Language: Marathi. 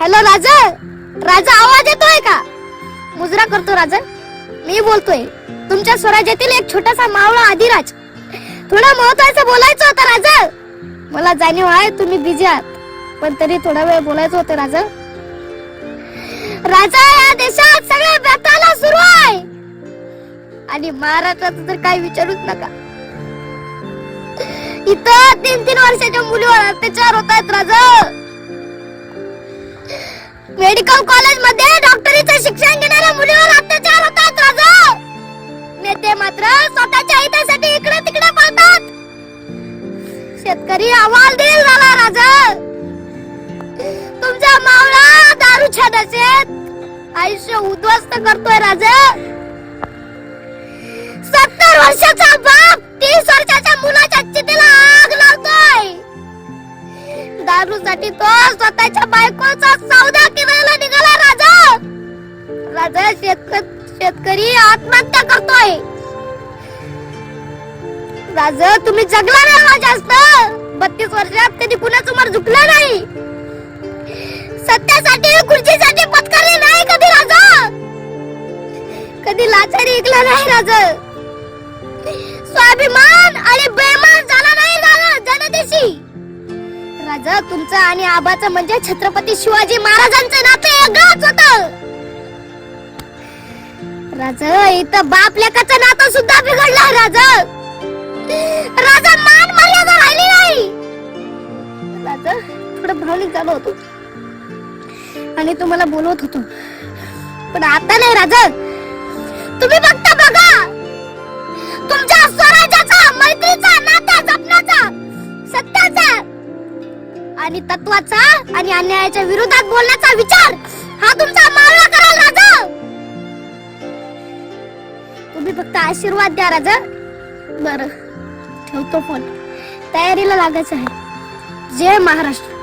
हॅलो राजा राजा आवाज येतोय का? मुजरा करतो राजा मी बोलतोय तुमच्या स्वराज्यातील एक छोटासा मावळा आदिराज. थोडं महत्वाचं बोलायचं होतं राजा मला जाणीव आहे तुम्ही बिझी आहात पण तरी थोडा वेळ बोलायचं होतं राजा राजा या देशात सगळ्या बेताला सुरू आहे. आणि महाराष्ट्राचं तर काही विचारूच नका. इथं तीन तीन वर्षाच्या मुलीवर अत्याचार होत आहेत राजा मेडिकल कॉलेजमध्ये डॉक्टरीचे शिक्षण घेणाऱ्या मुलीवर अत्याचार होतात राजा. नेते मात्र स्वतःच्या हितासाठी इकडे तिकडे पळतात. शेतकरी अहवाल देईल झाला राजा. तुमचा मावळा दारूच्या नशेत आयुष्य उद्ध्वस्त करतोय राजा. सत्तर वर्षाचा की तो स्वतःच्या बायकोचा सौदा करायला निघाला राजा. राजा शेतक शेतकरी आत्महत्या करतोय. राजा तुम्ही जगला नाही जास्त. बत्तीस वर्षात कधी कुणासमोर झुकला नाही. सत्यासाठी खुर्चीसाठी पत्करले नाही कधी राजा. कधी लाचारी ऐकला नाही राजा. स्वाभिमान तुमचं आणि आबाचं म्हणजे छत्रपती शिवाजी महाराजांचं नातं वेगळंच होत. राजा इथं बाप लेकाचं नातं सुद्धा बिघडलं राजा. राजा मान मर्यादा राहिली नाही. राजा थोडं भावनिक झालो होतो. आणि तुम्हाला बोलवत होतो. पण आता नाही राजा. तुम्ही फक्त बघा. तुमच्या आणि तत्वाचा आणि अन्यायाच्या विरोधात बोलण्याचा विचार हा तुमचा मावळा कराल राजा. तुम्ही फक्त आशीर्वाद द्या राजा. बर ठेवतो फोन तयारीला लागायचं आहे. जय महाराष्ट्र.